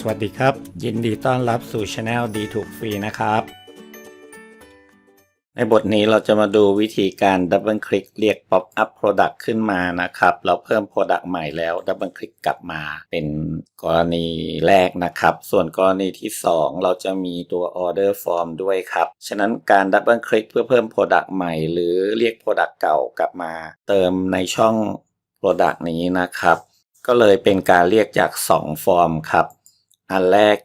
สวัสดีครับ ยินดีต้อนรับสู่ช anel ดีถูกฟรีนะครับ ในบทนี้เราจะมาดูวิธีการดับเบิลคลิกเรียก Pop Up Product ขึ้นมานะครับ เราเพิ่ม Product ใหม่แล้วดับเบิลคลิกกลับมาเป็นกรณีแรกนะครับ ส่วนกรณีที่ 2 เราจะมีตัว Order Form ด้วยครับ ฉะนั้นการดับเบิลคลิกเพื่อเพิ่ม Product ใหม่ หรือเรียก Product เก่ากลับมา เติมในช่อง Product นี้นะครับ ก็เลยเป็นการเรียกจาก 2 ฟอร์มครับ อันแรก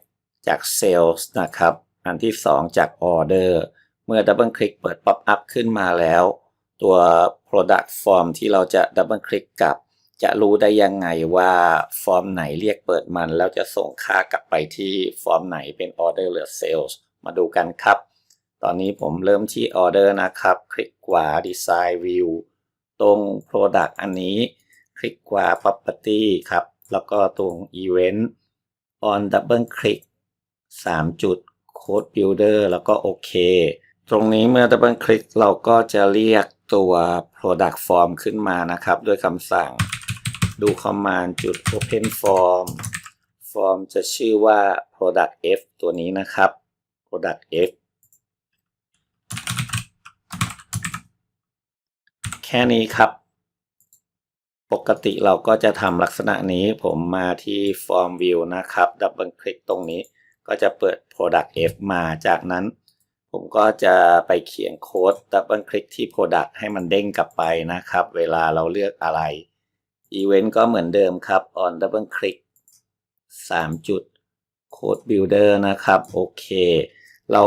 จาก Sales นะครับ อันที่ 2 จาก Order เมื่อดับเบิลคลิกเปิด Pop Up ขึ้นมาแล้ว ตัว Product Form ที่เราจะดับเบิลคลิกกับ จะรู้ได้ยังไงว่าฟอร์มไหนเรียกเปิดมัน แล้วจะส่งค่ากลับไปที่ฟอร์มไหนเป็น Order หรือ Sales มาดูกันครับ ตอนนี้ผมเริ่มที่ Order นะครับ คลิกขวา Design View ตรง Product อันนี้ คลิกขวา Property ครับ แล้วก็ตรง Event on Double Click 3 จุด Code Builder แล้วก็โอเค ตรงนี้เมื่อ Double Click เราก็จะเรียกตัว Product Form ขึ้นมานะครับ ด้วยคำสั่งดู Command จุด Open Form Form จะชื่อว่า Product F ตัวนี้นะครับ Product F แค่นี้ครับ ปกติเราก็จะทำลักษณะนี้ผมมาที่ Form View นะครับ ดับเบิลคลิกตรงนี้ ก็จะเปิด Product F มาจากนั้น ผมก็จะไปเขียนโค้ดดับเบิลคลิกที่ Product ให้มันเด้งกลับไปนะครับ เวลาเราเลือกอะไร Event ก็เหมือนเดิมครับ on double click 3 จุด Code Builder นะครับ โอเค เรา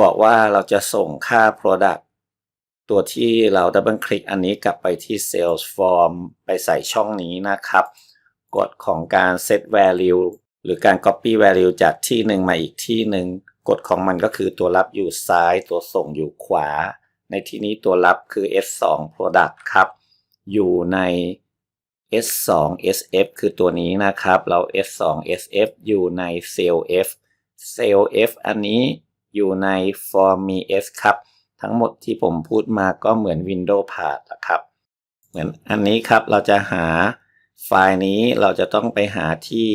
บอกว่าเราจะส่งค่า Product ตัวที่เราดับเบิลคลิกอันนี้กลับไปที่ Sales Form ไปใส่ช่องนี้นะครับ กฎของการ set value หรือการ copy value จากที่หนึ่งมาอีกที่หนึ่งกฎของมันก็คือตัวรับอยู่ซ้ายตัวส่งอยู่ขวา ในที่นี้ตัวรับคือ S2 Product ครับ อยู่ใน S2 SF คือตัวนี้นะครับ เรา S2 SF อยู่ใน Cell F Cell F อันนี้อยู่ใน Form Me S ครับ ทั้งหมดที่ผมพูดมาก็เหมือน Windows p a t นะครับ เหมือนอันนี้ครับเราจะหาไฟล์นี้เราจะต้องไปหาที่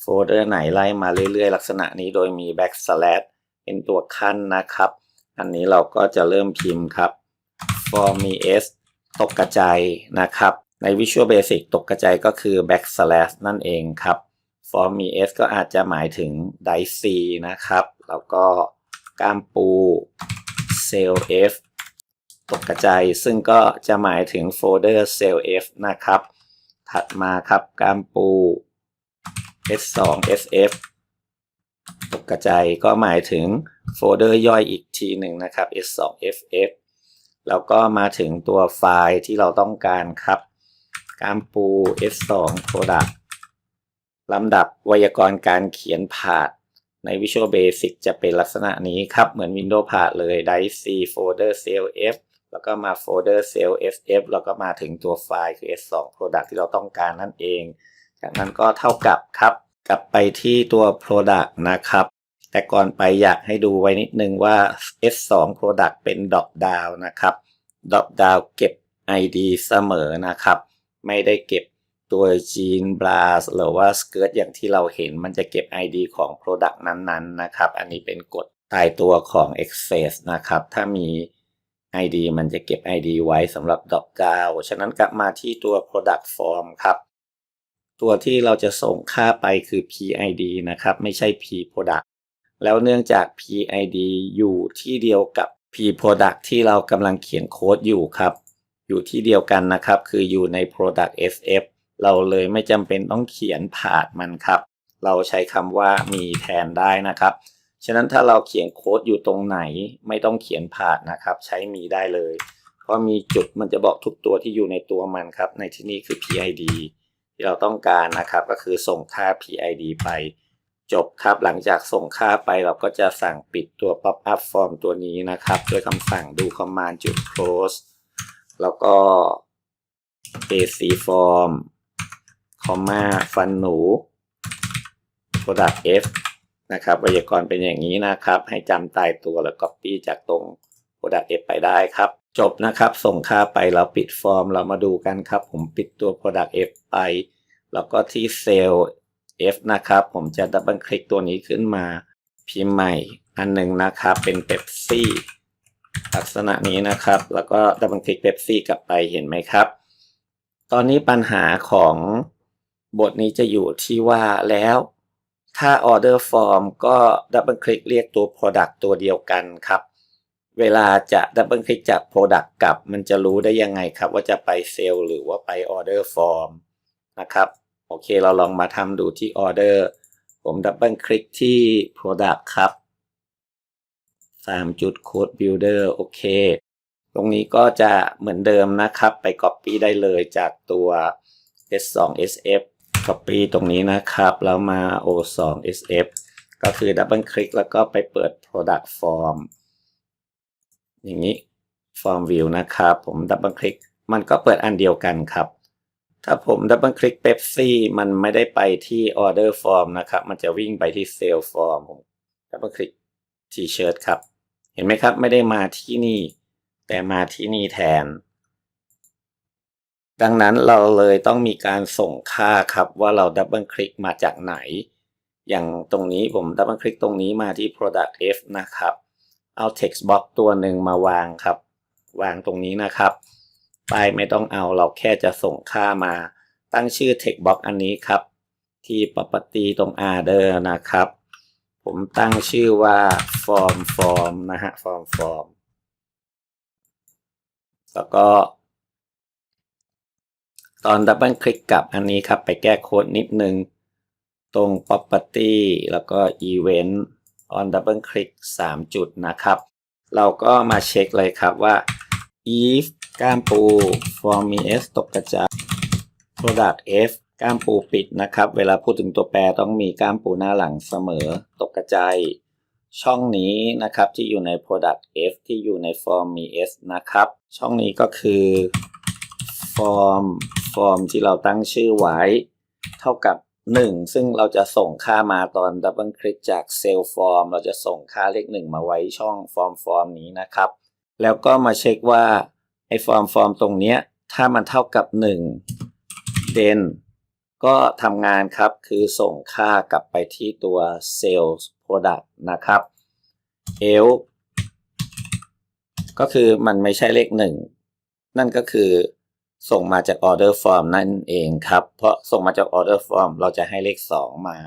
โฟลเดอร์ไหนไล่มาเรื่อยๆ ลักษณะนี้โดยมี backslash เป็นตัวขั้นนะครับ อันนี้เราก็จะเริ่มพิมพ์ครับ for me s ตกกระจายนะครับ ใน Visual Basic ตกกระจายก็คือ backslash นั่นเองครับ for me s ก็อาจจะหมายถึง dice นะครับ แล้วก็กามปู cell f ตกกระจายซึ่งก็จะหมายถึงโฟลเดอร์ cell f นะครับ ถัดมาครับกามปู s2 sf ตกกระจายก็หมายถึงโฟลเดอร์ย่อยอีกทีหนึ่งนะครับ s2 ff แล้วก็มาถึงตัวไฟล์ที่เราต้องการครับ กามปู s2 product ลำดับไวยากรณ์การเขียนผาด ใน Visual Basic จะเป็นลักษณะนี้ครับ เหมือน Windows ผาดเลย Dice C Folder Cell F แล้วก็มา Folder Cell FF แล้วก็มาถึงตัวไฟล์คือ S2 Product ที่เราต้องการนั่นเอง จากนั้นก็เท่ากับครับ กลับไปที่ตัว Product นะครับ แต่ก่อนไปอยากให้ดูไว้นิดนึงว่า S2 Product เป็น Drop Down นะครับ Drop Down เก็บ ID เสมอนะครับ ไม่ได้เก็บ ตัว Jean b l a s หรือว่า Skirt อย่างที่เราเห็นมันจะเก็บ ID ของ Product นั้นๆนะครับ อันนี้เป็นกฎตายตัวของ Access นะครับ ถ้ามี ID มันจะเก็บ ID ไว้สำหรับ Drop d o w ฉะนั้นกลับมาที่ตัว Product Form ครับ ตัวที่เราจะส่งค่าไปคือ PID นะครับ ไม่ใช่ P Product แล้วเนื่องจาก PID อยู่ที่เดียวกับ P Product ที่เรากำลังเขียนโค้ดอยู่ครับ อยู่ที่เดียวกันนะครับ คืออยู่ใน Product SF เราเลยไม่จำเป็นต้องเขียนผ่านมันครับ เราใช้คำว่ามีแทนได้นะครับ ฉะนั้นถ้าเราเขียนโค้ดอยู่ตรงไหนไม่ต้องเขียนผ่านนะครับ ใช้มีได้เลย เพราะมีจุดมันจะบอกทุกตัวที่อยู่ในตัวมันครับ ในที่นี้คือ PID ที่เราต้องการนะครับก็คือส่งค่า PID ไป จบครับหลังจากส่งค่าไปเราก็จะสั่งปิดตัว pop up form ตัวนี้นะครับด้วยคำสั่งดู command จุด close แล้วก็ AC form คอมมาฟันหนู product f นะครับไวยากรณ์เป็นอย่างนี้นะครับ ให้จำตายตัวแล้ว copy จากตรง product f ไปได้ครับ จบนะครับ ส่งค่าไปเราปิดฟอร์มเรามาดูกันครับ ผมปิดตัว product f ไป แล้วก็ที่เซลล์ F นะครับ ผมจะดับเบิลคลิกตัวนี้ขึ้นมาพิมพ์ใหม่อันหนึ่งนะครับเป็นเ e ปซี่ลักษณะนี้นะครับ แล้วก็ดับเบิลคลิกเ e ปซี่กลับไปเห็นไหมครับ ตอนนี้ปัญหาของ บทนี้จะอยู่ที่ว่าแล้ว ถ้า order form ก็ดับเบิลคลิกเรียกตัว product ตัวเดียวกันครับ เวลาจะดับเบิลคลิกจาก product กลับ มันจะรู้ได้ยังไงครับ ว่าจะไปเซลล์หรือว่าไป order form นะครับ โอเคเราลองมาทำดูที่ order ผมดับเบิลคลิกที่ product ครับ3จุด code builder โอเค ตรงนี้ก็จะเหมือนเดิมนะครับ ไป copy ได้เลยจากตัว S2 SF copy ตรงนี้นะครับ แล้วมา O2 SF ก็คือดับเบิลคลิกแล้วก็ไปเปิด product form อย่างนี้ form view นะครับ ผมดับเบิลคลิกมันก็เปิดอันเดียวกันครับ ถ้าผมดับเบิลคลิก Pepsi มันไม่ได้ไปที่ order form นะครับ มันจะวิ่งไปที่ sale form ผมดับเบิลคลิก t-shirt ครับ เห็นไหมครับ ไม่ได้มาที่นี่ แต่มาที่นี่แทน ดังนั้นเราเลยต้องมีการส่งค่าครับว่าเราดับเบิลคลิกมาจากไหน อย่างตรงนี้ผมดับเบิลคลิกตรงนี้มาที่ product f นะครับ เอา text box ตัวหนึ่งมาวางครับ วางตรงนี้นะครับป้ายไม่ต้องเอาเราแค่จะส่งค่ามา ตั้งชื่อ text box อันนี้ครับ ที่ property ตรง order นะครับ ผมตั้งชื่อว่า form form นะฮะ form form แล้วก็ ตอนดับเบิลคลิกกับอันนี้ครับ ไปแก้โค้ดนิดนึง ตรง property แล้วก็ event on double click 3 จุดนะครับ เราก็มาเช็คเลยครับว่า if ก้ามปู form s ตกกระจาย product f ก้ามปูปิดนะครับ เวลาพูดถึงตัวแปรต้องมีก้ามปูหน้าหลังเสมอ ตกกระจายช่องนี้นะครับที่อยู่ใน product f ที่อยู่ใน form s นะครับ ช่องนี้ก็คือ form form ที่เราตั้งชื่อไว้ เท่ากับ 1 ซึ่งเราจะส่งค่ามาตอนดับเบิลคลิกจากเซลล์ฟอร์มเราจะส่งค่าเลข 1 มาไว้ช่องฟอร์มฟอร์มนี้นะครับ แล้วก็มาเช็คว่าไอ้ฟอร์มฟอร์มตรงเนี้ยถ้ามันเท่ากับ 1 เดนก็ทำงานครับคือส่งค่ากลับไปที่ตัว Sales Product นะครับ L ก็คือมันไม่ใช่เลข 1 นั่นก็คือ ส่งมาจาก order form นั่นเองครับ เพราะส่งมาจาก order form เราจะให้เลข 2 มา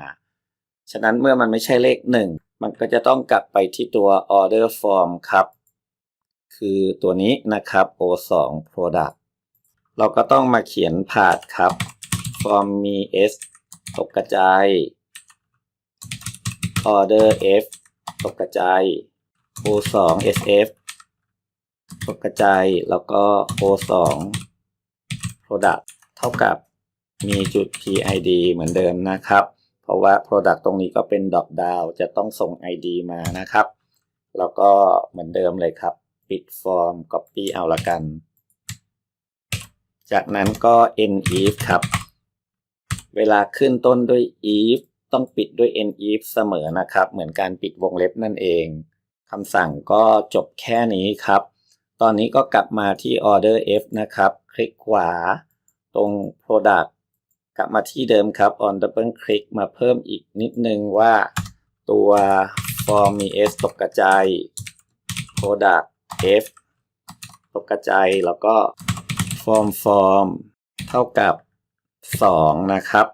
ฉะนั้นเมื่อมันไม่ใช่เลข 1 มันก็จะต้องกลับไปที่ตัว order form ครับ คือตัวนี้นะครับ O2 product เราก็ต้องมาเขียนผาดครับ form มี s ตกกระจาย order f ตกกระจาย O2 SF ตกกระจายแล้วก็ O2 product เท่ากับมีจุด PID เหมือนเดิมนะครับ เพราะว่า product ตรงนี้ก็เป็น drop down จะต้องส่ง ID มานะครับ แล้วก็เหมือนเดิมเลยครับ ปิด form copy เอาละกัน จากนั้นก็ nif ครับ เวลาขึ้นต้นด้วย if ต้องปิดด้วย nif เสมอนะครับ เหมือนการปิดวงเล็บนั่นเองคำสั่งก็จบแค่นี้ครับ ตอนนี้ก็กลับมาที่ order f นะครับ คลิกขวาตรง product กลับมาที่เดิมครับ on double click มาเพิ่มอีกนิดนึงว่าตัว form มี s ตกกระจาย product f ตกกระจายแล้วก็ form form เท่ากับ 2 นะครับ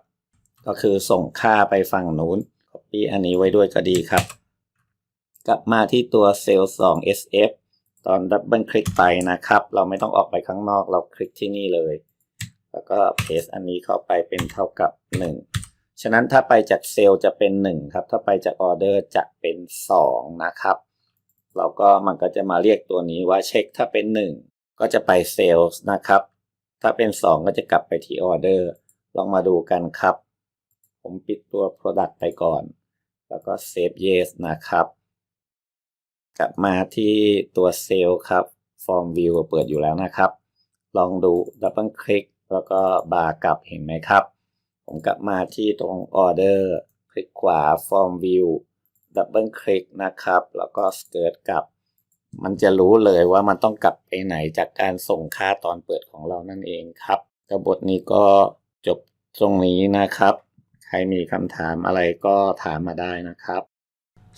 ก็คือส่งค่าไปฝั่งนู้น copy อันนี้ไว้ด้วยก็ดีครับ กลับมาที่ตัว cell 2 sf ตอนดับเบิลคลิกไปนะครับ เราไม่ต้องออกไปข้างนอกเราคลิกที่นี่เลย แล้วก็เพสอันนี้เข้าไปเป็นเท่ากับ 1 ฉะนั้นถ้าไปจากเซลล์จะเป็น 1 ครับ ถ้าไปจากออเดอร์จะเป็น 2 นะครับ เราก็มันก็จะมาเรียกตัวนี้ว่าเช็คถ้าเป็น 1 ก็จะไปเซลล์นะครับ ถ้าเป็น 2 ก็จะกลับไปที่ออเดอร์ลองมาดูกันครับ ผมปิดตัว Product ไปก่อน แล้วก็ Save Yes นะครับ กลับมาที่ตัวเซลล์ครับ Form View เปิดอยู่แล้วนะครับ ลองดูดับเบิลคลิกแล้วก็บาร์กลับเห็นไหมครับ ผมกลับมาที่ตรง Order คลิกขวา Form View ดับเบิลคลิกนะครับ แล้วก็สเกิร์ตกลับ มันจะรู้เลยว่ามันต้องกลับไปไหนจากการส่งค่าตอนเปิดของเรานั่นเองครับกระบทนี้ก็จบตรงนี้นะครับ ใครมีคำถามอะไรก็ถามมาได้นะครับ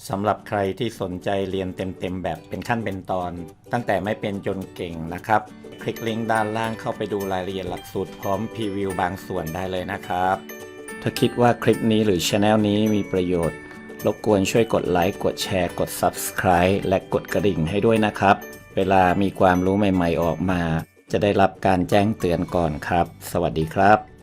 สำหรับใครที่สนใจเรียนเต็มๆ แบบเป็นขั้นเป็นตอน ตั้งแต่ไม่เป็นจนเก่งนะครับ คลิกลิงก์ด้านล่างเข้าไปดูรายละเอียดหลักสูตรพร้อมพรีวิวบางส่วนได้เลยนะครับ ถ้าคิดว่าคลิปนี้หรือช anel นี้มีประโยชน์ รบกวนช่วยกดไลค์กดแชร์ กด Subscribe และกดกระดิ่งให้ด้วยนะครับ เวลามีความรู้ใหม่ๆออกมา จะได้รับการแจ้งเตือนก่อนครับ สวัสดีครับ